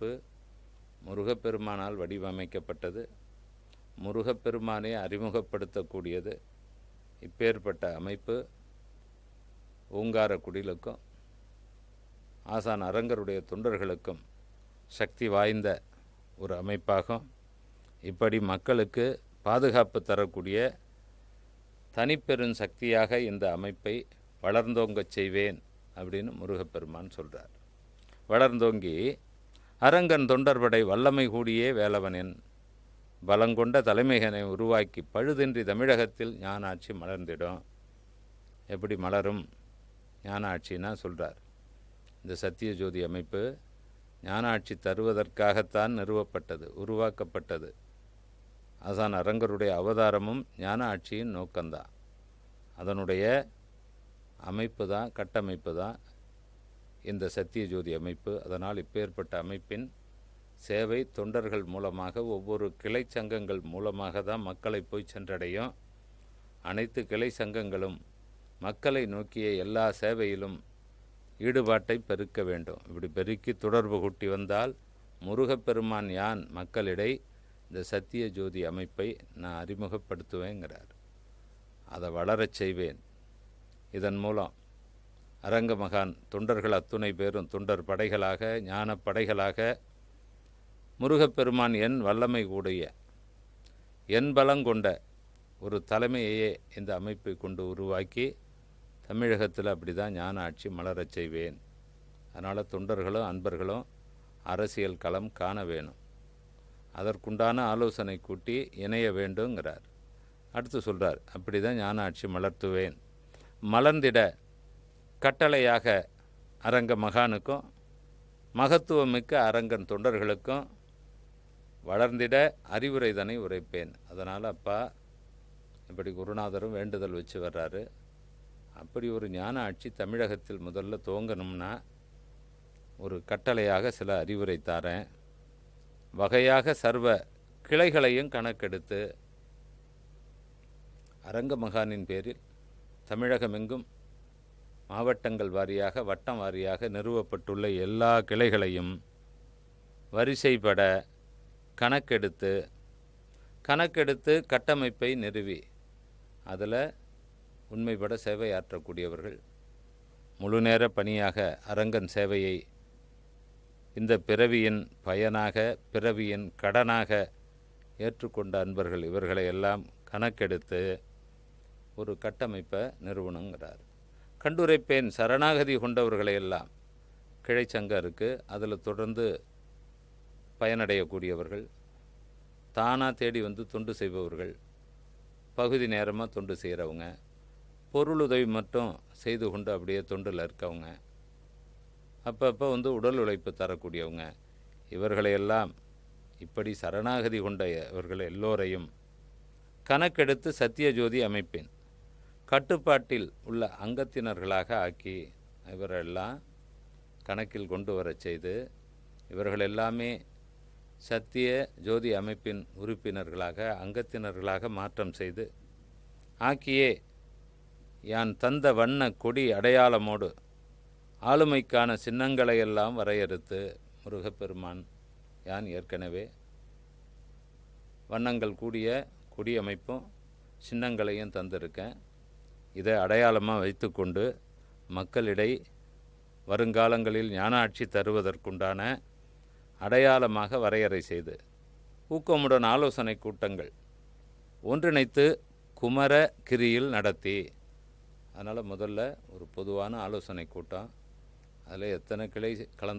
அமைப்பு முருகப்பெருமானால் வடிவமைக்கப்பட்டது. முருகப்பெருமானை அறிமுகப்படுத்தக்கூடியது. இப்பேற்பட்ட அமைப்பு ஓங்கார குடிலுக்கும் ஆசான் அரங்கருடைய தொண்டர்களுக்கும் சக்தி வாய்ந்த ஒரு அமைப்பாகும். இப்படி மக்களுக்கு பாதுகாப்பு தரக்கூடிய தனிப்பெரும் சக்தியாக இந்த அமைப்பை வளர்ந்தோங்கச் செய்வேன் அப்படின்னு முருகப்பெருமான் சொல்கிறார் வளர்ந்தோங்கி அரங்கன் தொண்டர்படை வல்லமை கூடியே வேலவனின். பலங்கொண்ட தலைமைகனை உருவாக்கி பழுதின்றி தமிழகத்தில் ஞான ஆட்சி மலர்ந்திடும். எப்படி மலரும்? ஞான ஆட்சின்னா சொல்கிறார் இந்த சத்தியஜோதி அமைப்பு ஞான ஆட்சி தருவதற்காகத்தான் நிறுவப்பட்டது உருவாக்கப்பட்டது. ஆசான் அரங்கருடைய அவதாரமும் ஞான ஆட்சியின் நோக்கம்தான் அதனுடைய அமைப்பு தான் கட்டமைப்பு தான் இந்த சத்திய ஜோதி அமைப்பு அதனால் இப்பேற்பட்ட அமைப்பின் சேவை தொண்டர்கள் மூலமாக ஒவ்வொரு கிளை சங்கங்கள் மூலமாக தான் மக்களை போய் சென்றடையும். அனைத்து கிளை சங்கங்களும் மக்களை நோக்கிய எல்லா சேவையிலும் ஈடுபாட்டை பெருக்க வேண்டும். இப்படி பெருக்கி தொடர்பு கூட்டி வந்தால் முருகப்பெருமான் யான் மக்களிடை இந்த சத்திய ஜோதி அமைப்பை நான் அறிமுகப்படுத்துவேங்கிறார். அதை வளரச் செய்வேன். இதன் மூலம் அரங்க மகான் தொண்டர்கள் அத்துணை பேரும் தொண்டர் படைகளாக ஞான படைகளாக முருகப்பெருமான் என் வல்லமை கூடிய என் பலங்கொண்ட ஒரு தலைமையையே இந்த அமைப்பை கொண்டு உருவாக்கி தமிழகத்தில் அப்படி தான் ஞான ஆட்சி மலரச் செய்வேன். அதனால் தொண்டர்களும் அன்பர்களும் அரசியல் களம் காண வேணும். அதற்குண்டான ஆலோசனை கூட்டி இணைய வேண்டுங்கிறார் அடுத்து சொல்கிறார் அப்படி தான் ஞான ஆட்சி மலர்த்துவேன். மலர்ந்திட கட்டளையாக அரங்க மகானுக்கும் மகத்துவமிக்க அரங்கன் தொண்டர்களுக்கும் வளர்ந்திட அறிவுரை அறிவுரைதனை உரைப்பேன். அதனால் அப்பா இப்படி குருநாதரும் வேண்டுதல் வச்சு வர்றாரு. அப்படி ஒரு ஞான ஆட்சி தமிழகத்தில் முதல்ல துவங்கணும்னா ஒரு கட்டளையாக சில அறிவுரை தாரேன். வகையாக சர்வ கிளைகளையும் கணக்கெடுத்து அரங்க மகானின் பேரில் தமிழகமெங்கும் மாவட்டங்கள் வாரியாக வட்டம் வாரியாக நிறுவப்பட்டுள்ள எல்லா கிளைகளையும் வரிசைப்பட கணக்கெடுத்து கணக்கெடுத்து கட்டமைப்பை நிறுவி. அதில் உண்மைப்பட சேவையாற்றக்கூடியவர்கள். முழுநேர பணியாக அரங்கன் சேவையை இந்த பிறவியின் பயனாக பிறவியின் கடனாக ஏற்றுக்கொண்ட அன்பர்கள் இவர்களை எல்லாம் கணக்கெடுத்து ஒரு கட்டமைப்பை நிறுவனங்கிறார். கண்டுரைப்பேன் சரணாகதி கொண்டவர்களை எல்லாம் கிளைச்சங்கம் இருக்குது அதில் தொடர்ந்து பயனடையக்கூடியவர்கள். தானாக தேடி வந்து தொண்டு செய்பவர்கள். பகுதி நேரமாக தொண்டு செய்கிறவங்க. பொருளுதவி மட்டும் செய்து கொண்டு அப்படியே தொண்டில் இருக்கவங்க. அப்பப்போ வந்து உடல் உழைப்பு தரக்கூடியவங்க. இவர்களையெல்லாம் இப்படி சரணாகதி கொண்ட இவர்கள் எல்லோரையும் கணக்கெடுத்து சத்தியஜோதி அமைப்பேன். கட்டுப்பாட்டில் உள்ள அங்கத்தினர்களாக ஆக்கி இவரெல்லாம் கணக்கில் கொண்டு வரச் செய்து இவர்கள் எல்லாமே சத்திய ஜோதி அமைப்பின் உறுப்பினர்களாக அங்கத்தினர்களாக மாற்றம் செய்து ஆக்கியே யான் தந்த வண்ண கொடி அடையாளமோடு ஆளுமைக்கான சின்னங்களையெல்லாம் வரையறுத்து முருகப்பெருமான் யான் ஏற்கனவே வண்ணங்கள் கூடிய கொடியமைப்பும் சின்னங்களையும் தந்திருக்கேன். இதை அடையாளமாக வைத்துக்கொண்டு மக்களிடை வருங்காலங்களில் ஞான ஆட்சி தருவதற்குண்டான அடையாளமாக வரையறை செய்து ஊக்கமுடன் ஆலோசனை கூட்டங்கள் ஒன்றிணைத்து குமர கிரியில் நடத்தி. அதனால் முதல்ல ஒரு பொதுவான ஆலோசனை கூட்டம். அதில் எத்தனை கிளை கலந்து